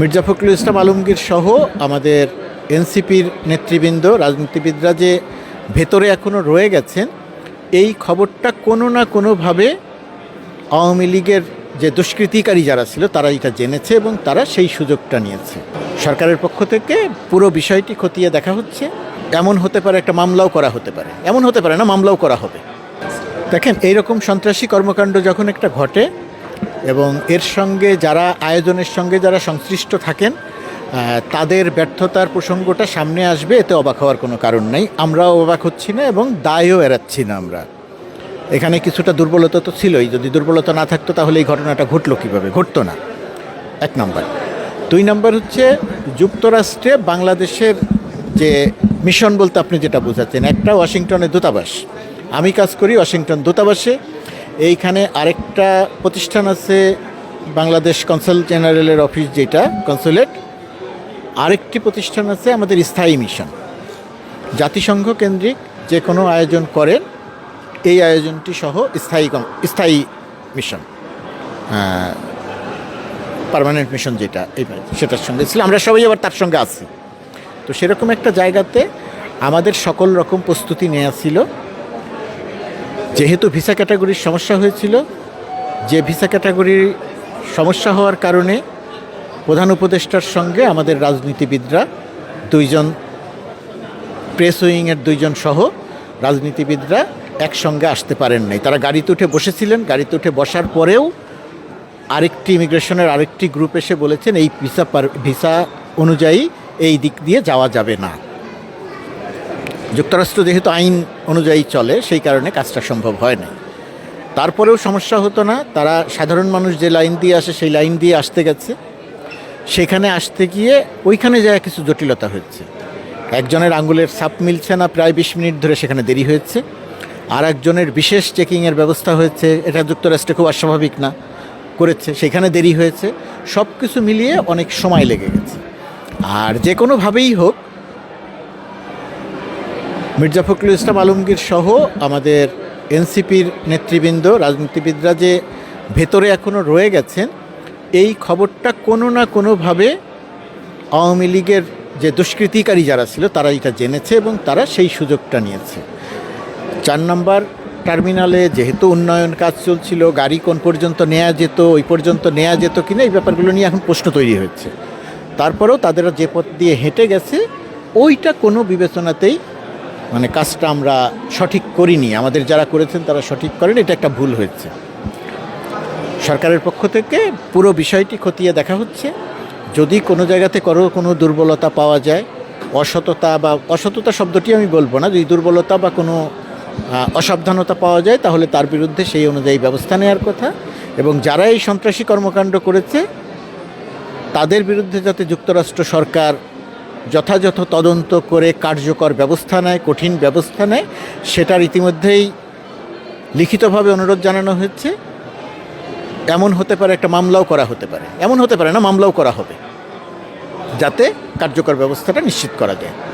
মির্জা ফখরুল ইসলাম আলমগীর সহ আমাদের এনসিপির নেতৃবৃন্দ, রাজনীতিবিদরা যে ভেতরে এখনও রয়ে গেছেন, এই খবরটা কোনো না কোনোভাবে আওয়ামী লীগের যে দুষ্কৃতিকারী যারা ছিল তারা এটা জেনেছে এবং তারা সেই সুযোগটা নিয়েছে। সরকারের পক্ষ থেকে পুরো বিষয়টি খতিয়ে দেখা হচ্ছে। এমন হতে পারে একটা মামলাও করা হতে পারে। এমন হতে পারে না, মামলাও করা হবে। দেখেন, এইরকম সন্ত্রাসী কর্মকাণ্ড যখন একটা ঘটে এবং এর সঙ্গে যারা, আয়োজনের সঙ্গে যারা সংশ্লিষ্ট থাকেন তাদের ব্যর্থতার প্রসঙ্গটা সামনে আসবে, এতে অবাক হওয়ার কোনো কারণ নেই। আমরাও অবাক হচ্ছি না এবং দায়ও এড়াচ্ছি না আমরা। এখানে কিছুটা দুর্বলতা তো ছিলই। যদি দুর্বলতা না থাকতো তাহলে এই ঘটনাটা ঘটলো কীভাবে? ঘটতো না। এক নম্বর। দুই নম্বর হচ্ছে যুক্তরাষ্ট্রে বাংলাদেশের যে মিশন বলতে আপনি যেটা বোঝাচ্ছেন, একটা ওয়াশিংটনের দূতাবাস। আমি কাজ করি ওয়াশিংটন দূতাবাসে। এইখানে আরেকটা প্রতিষ্ঠান আছে বাংলাদেশ কনসাল জেনারেলের অফিস যেটা, কনসুলেট। আরেকটি প্রতিষ্ঠান আছে আমাদের স্থায়ী মিশন। জাতিসংঘ কেন্দ্রিক যে কোনো আয়োজন করেন, এই আয়োজনটি সহ স্থায়ী স্থায়ী মিশন পার্মানেন্ট মিশন যেটা, এই সেটার সঙ্গে ছিল। আমরা সবাই আবার তার সঙ্গে আছি। তো সেরকম একটা জায়গাতে আমাদের সকল রকম প্রস্তুতি নেওয়া ছিল। যেহেতু ভিসা ক্যাটাগরির সমস্যা হয়েছিল, যে ভিসা ক্যাটাগরির সমস্যা হওয়ার কারণে প্রধান উপদেষ্টার সঙ্গে আমাদের রাজনীতিবিদরা দুইজন প্রেস উইংয়ের দুইজন সহ রাজনীতিবিদরা একসঙ্গে আসতে পারেন নাই। তারা গাড়িতে উঠে বসেছিলেন। গাড়িতে উঠে বসার পরেও আরেকটি ইমিগ্রেশনের আরেকটি গ্রুপ এসে বলেছেন, এই ভিসা ভিসা অনুযায়ী এই দিক দিয়ে যাওয়া যাবে না। যুক্তরাষ্ট্র যেহেতু আইন অনুযায়ী চলে, সেই কারণে কাজটা সম্ভব হয় না তারপরেও সমস্যা হতো না। তারা সাধারণ মানুষ যে লাইন দিয়ে আসে, সেই লাইন দিয়ে আসতে গেছে। সেখানে আসতে গিয়ে ওইখানে যায় কিছু জটিলতা হচ্ছে। একজনের আঙ্গুলের সাপ মিলছে না, প্রায় বিশ মিনিট ধরে সেখানে দেরি হয়েছে। আর একজনের বিশেষ চেকিংয়ের ব্যবস্থা হয়েছে। এটা যুক্তরাষ্ট্রে খুব অস্বাভাবিক না, করেছে। সেখানে দেরি হয়েছে। সব কিছু মিলিয়ে অনেক সময় লেগে গেছে। আর যে কোনোভাবেই হোক মির্জা ফখরুল ইসলাম আলমগীর সহ আমাদের এনসিপির নেতৃবৃন্দ, রাজনীতিবিদরা যে ভেতরে এখনও রয়ে গেছেন, এই খবরটা কোনো না কোনোভাবে আওয়ামী লীগের যে দুষ্কৃতিকারী যারা ছিল তারা এটা জেনেছে এবং তারা সেই সুযোগটা নিয়েছে। চার নম্বর টার্মিনালে যেহেতু উন্নয়ন কাজ চলছিল, গাড়ি কোন পর্যন্ত নেওয়া যেত, ওই পর্যন্ত নেওয়া যেত কিনা এই ব্যাপারগুলো নিয়ে এখন প্রশ্ন তৈরি হচ্ছে তারপরেও তাদের যে পথ দিয়ে হেঁটে গেছে, ওইটা কোনো বিবেচনাতেই মানে কাজটা আমরা সঠিক করিনি। আমাদের যারা করেছেন তারা সঠিক করেন, এটা একটা ভুল হয়েছে। সরকারের পক্ষ থেকে পুরো বিষয়টি খতিয়ে দেখা হচ্ছে। যদি কোনো জায়গাতে করো কোনো দুর্বলতা পাওয়া যায়, অসততা বা অসততা শব্দটি আমি বলব না, যদি দুর্বলতা বা কোনো অসাবধানতা পাওয়া যায়, তাহলে তার বিরুদ্ধে সেই অনুযায়ী ব্যবস্থা নেওয়ার কথা। এবং যারা এই সন্ত্রাসী কর্মকাণ্ড করেছে, তাদের বিরুদ্ধে যাতে যুক্তরাষ্ট্র সরকার যথাযথ তদন্ত করে কার্যকর ব্যবস্থা নেয়, কঠিন ব্যবস্থা নেয়, সেটার ইতিমধ্যেই লিখিতভাবে অনুরোধ জানানো হয়েছে। এমন হতে পারে একটা মামলাও করা হতে পারে। এমন হতে পারে না, মামলাও করা হবে। যাতে কার্যকর ব্যবস্থাটা নিশ্চিত করা যায়।